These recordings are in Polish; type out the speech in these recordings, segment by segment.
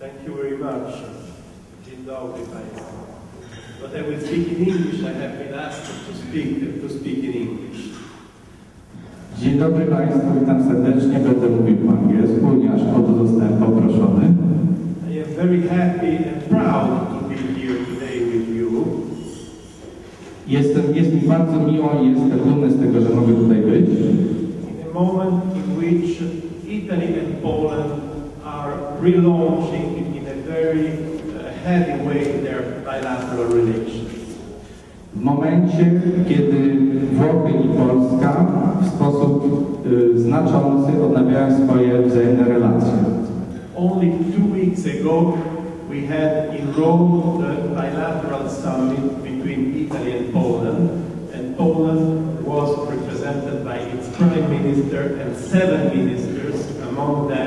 Thank you very much. Dzień dobry Państwu. But I will speak in English. I have been asked to speak, to speak in English. Dzień dobry Państwu, witam serdecznie. Będę mówił po angielsku, ponieważ o to zostałem poproszony. I am very happy and proud to be here today with you. Jestem, jest mi bardzo miło i jestem dumny z tego, że mogę tutaj być. In a moment in which Italy and Poland are relaunching in a very uh, heavy way their bilateral relations. W momencie, kiedy Włochy i Polska w sposób y, znaczący odnawiają swoje wzajemne relacje. Only two weeks ago, we had in Rome the bilateral summit between Italy and Poland, and Poland was represented by its prime minister and seven ministers, among them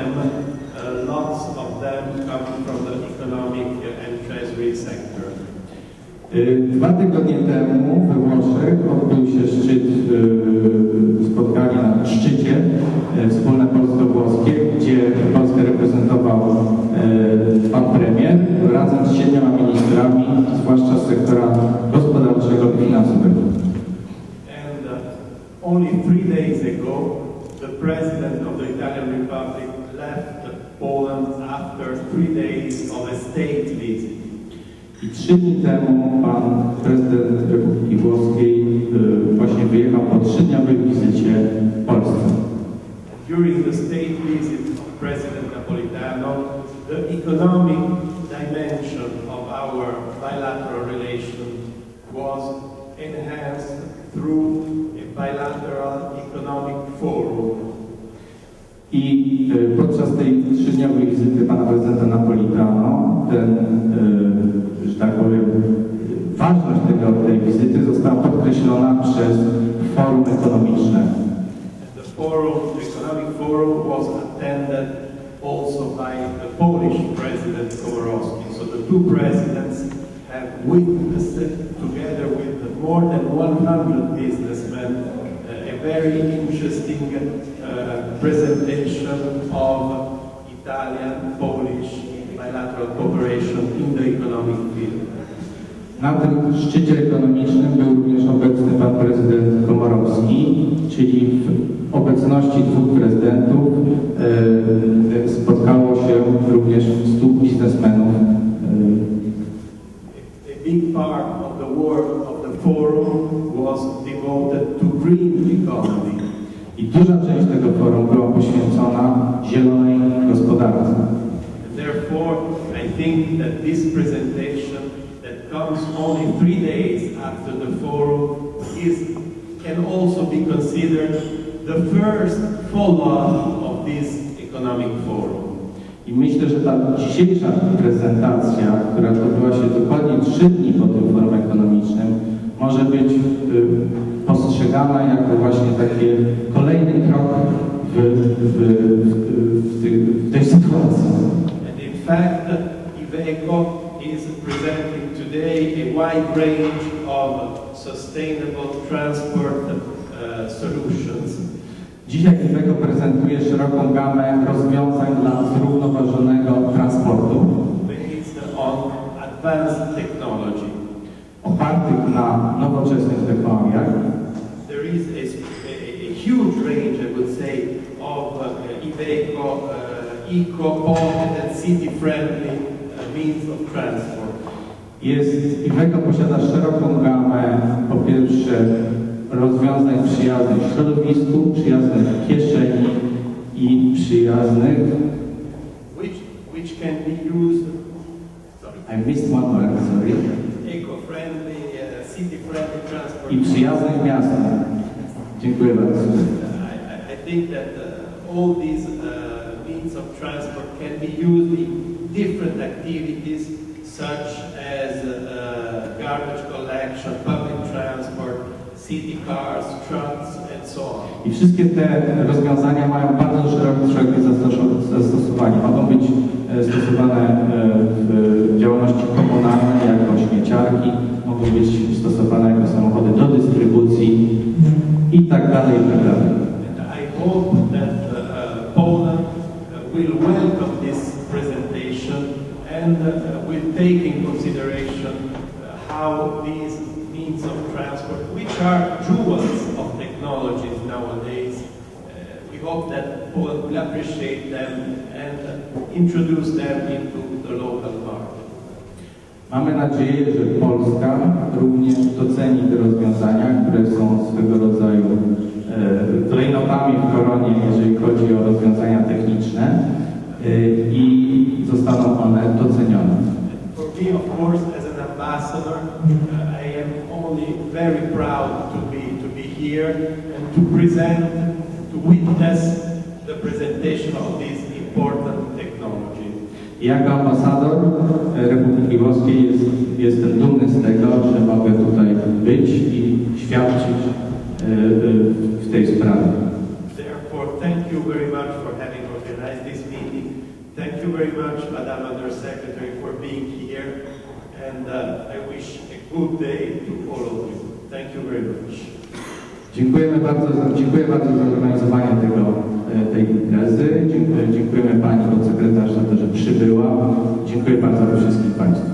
them coming from the economic and treasury sector. Dwa tygodnie temu we Włoszech odbył się szczyt, y, spotkanie na szczycie y, wspólne polsko-włoskie, gdzie Polskę reprezentował y, pan premier razem z siedmioma ministrami, zwłaszcza z sektora gospodarczego i finansowego. And uh, only three days ago, the president of the Italian Republic left Poland after three days of a state visit. I trzy dni temu pan prezydent Republiki Włoskiej właśnie wyjechał po trzydniowej wizycie w Polsce. During the state visit of President Napolitano, the economic dimension of our bilateral relation was enhanced through a bilateral economic forum. I y, podczas tej trzydniowej wizyty pana prezydenta Napolitano, ten, y, że tak powiem, ważność tego, tej wizyty została podkreślona przez forum ekonomiczne. The forum, the economic forum was attended also by the Polish President Komorowski. So the two presidents have witnessed, together with more than 100 businessmen, very interesting uh, presentation of Italian-Polish bilateral cooperation in the economic field. Na tym szczycie ekonomicznym był również obecny pan prezydent Komorowski, czyli w obecności dwóch prezydentów e, spotkało się również 100 biznesmenów. E, A big part of the work of the forum was devoted to green economy. I duża część tego forum była poświęcona zielonej gospodarce. Therefore, I think that this presentation that comes only three days after the forum is, can also be considered the first follow-up of this economic forum. I myślę, że ta dzisiejsza prezentacja, która odbyła się dokładnie trzy dni po może być y, postrzegana jako właśnie taki kolejny krok w, w, w, w, tej- w tej sytuacji. And in fact, Iveco is presenting today a wide range of sustainable transport uh, solutions. Dzisiaj Iveco prezentuje szeroką gamę rozwiązań dla zrównoważonego transportu, based on advanced technology. Opartych na nowoczesnych technologiach. There is a, a, a huge range, I would say, of uh, Iveco, uh, eco-pocket and city-friendly uh, means of transport. Jest, Iveco posiada szeroką gamę, po pierwsze, rozwiązań przyjaznych środowisku, przyjaznych kieszeni i przyjaznych, Which, which can be used, sorry, I missed one word, sorry, eco-friendly, uh, city-friendly transport. i przyjaznych miasta. Dziękuję bardzo. I, I- think that uh, all these uh, means of transport can be used in different activities such as uh, garbage collection, public transport, city cars, trucks, and so on. I wszystkie te rozwiązania mają bardzo szerokie, szerokie zastoso- zastosowanie. Mogą być stosowane will welcome this presentation and uh, will take in consideration uh, how these means of transport, which are jewels of technologies nowadays, uh, we hope that Poland will appreciate them and introduce them into the local market. Mamy nadzieję, że Polska również doceni te rozwiązania, które Uh, I am only very proud to be to be here and to present, to witness the presentation of this important technology. Jako ambasador Republiki Włoskiej jest, jestem dumny z tego, że mogę tutaj być i świadczyć w tej sprawie. Therefore, thank you very much for having organized this meeting. Thank you very much, Madam Undersecretary, for being here. And uh, I wish a good day to all of you. Thank you very much. Dziękujemy bardzo za, dziękuję bardzo za zorganizowanie tego, e, tej imprezy. Dziękujemy Pani podsekretarz za to, że przybyła. Dziękuję bardzo wszystkim Państwu.